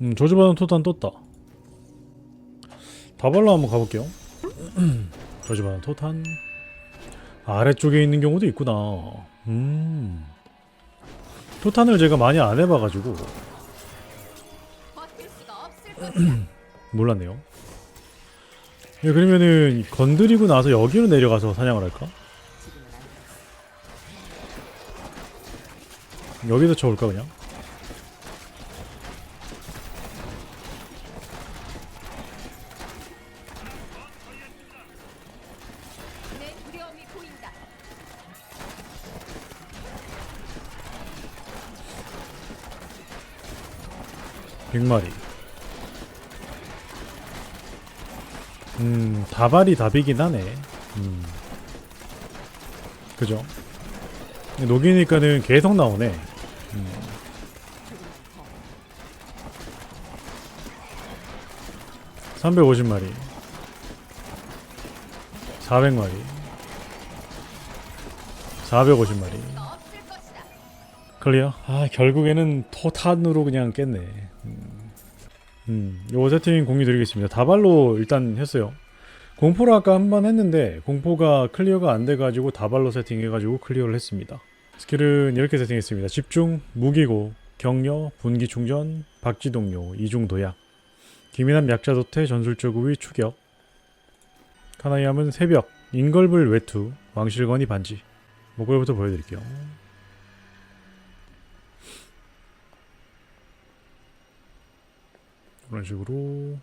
음, 저주받은 토탄 떴다. 다발로 한번 가볼게요. 저주받은 토탄. 아래쪽에 있는 경우도 있구나. 음. 토탄을 제가 많이 안 해봐가지고. 몰랐네요. 예, 그러면은 건드리고 나서 여기로 내려가서 사냥을 할까? 여기서 쳐올까 그냥? 100마리. 음 다발이 답이긴 하네. 음. 그죠? 녹이니까는 계속 나오네. 음. 삼백오십 마리. 400마리. 450마리. 클리어? 아 결국에는 토탄으로 그냥 깼네. 음, 음 요거 세팅 공유 드리겠습니다. 다발로 일단 했어요. 공포로 아까 한 번 했는데 공포가 클리어가 안 돼가지고 다발로 세팅해가지고 클리어를 했습니다. 스킬은 이렇게 세팅했습니다. 집중, 무기고, 격려, 분기 충전, 박지 동료, 이중 도약 기민한 약자 도태, 전술적 우위, 추격. 카나이함은 새벽, 인걸불 외투, 왕실건이 반지. 목걸부터 보여드릴게요 그런 식으로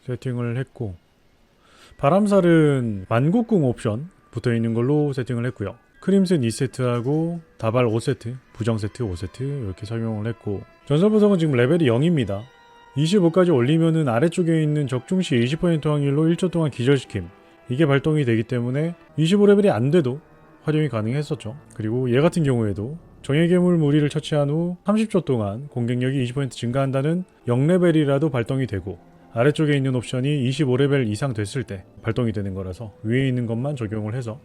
세팅을 했고 바람살은 만국궁 옵션 붙어 있는 걸로 세팅을 했고요. 크림슨 2세트하고 다발 5세트, 부정 세트 5세트 이렇게 착용을 했고 전설 보석은 지금 레벨이 0입니다. 25까지 올리면은 아래쪽에 있는 적중시 20% 확률로 1초 동안 기절시킴 이게 발동이 되기 때문에 25레벨이 안 돼도 활용이 가능했었죠. 그리고 얘 같은 경우에도 정예 괴물 무리를 처치한 후 30초 동안 공격력이 20% 증가한다는 0레벨이라도 발동이 되고 아래쪽에 있는 옵션이 25레벨 이상 됐을 때 발동이 되는 거라서 위에 있는 것만 적용을 해서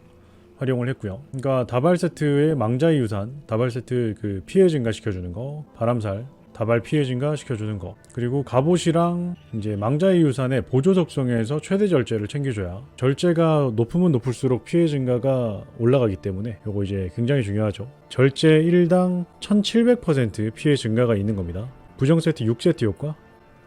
활용을 했고요. 그러니까 다발 세트의 망자의 유산, 다발 세트 그 피해 증가 시켜주는 거, 바람살, 다발 피해 증가 시켜주는 거, 그리고 갑옷이랑 이제 망자의 유산의 보조 적성에서 최대 절제를 챙겨줘야 절제가 높으면 높을수록 피해 증가가 올라가기 때문에 요거 이제 굉장히 중요하죠. 절제 1당 1700% 피해 증가가 있는 겁니다. 부정 세트 6세트 효과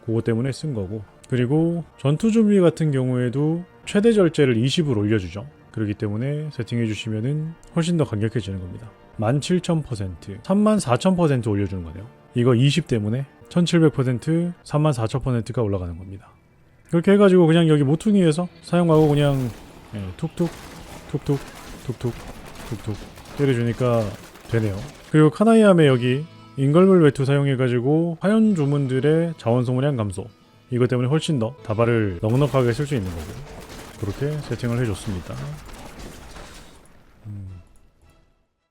그거 때문에 쓴 거고 그리고 전투 준비 같은 경우에도 최대 절제를 20으로 올려주죠. 그렇기 때문에 세팅해 주시면은 훨씬 더 강력해지는 겁니다. 17,000%, 34,000% 올려주는 거네요. 이거 20 때문에 1,700%, 34,000%가 올라가는 겁니다. 그렇게 해가지고 그냥 여기 모퉁이에서 사용하고 그냥 예, 툭툭, 툭툭, 툭툭, 툭툭 때려주니까 되네요. 그리고 카나이함에 여기 인걸물 외투 사용해가지고 화연 주문들의 자원 소모량 감소 이것 때문에 훨씬 더 다발을 넉넉하게 쓸 수 있는 거고 그렇게 세팅을 해줬습니다.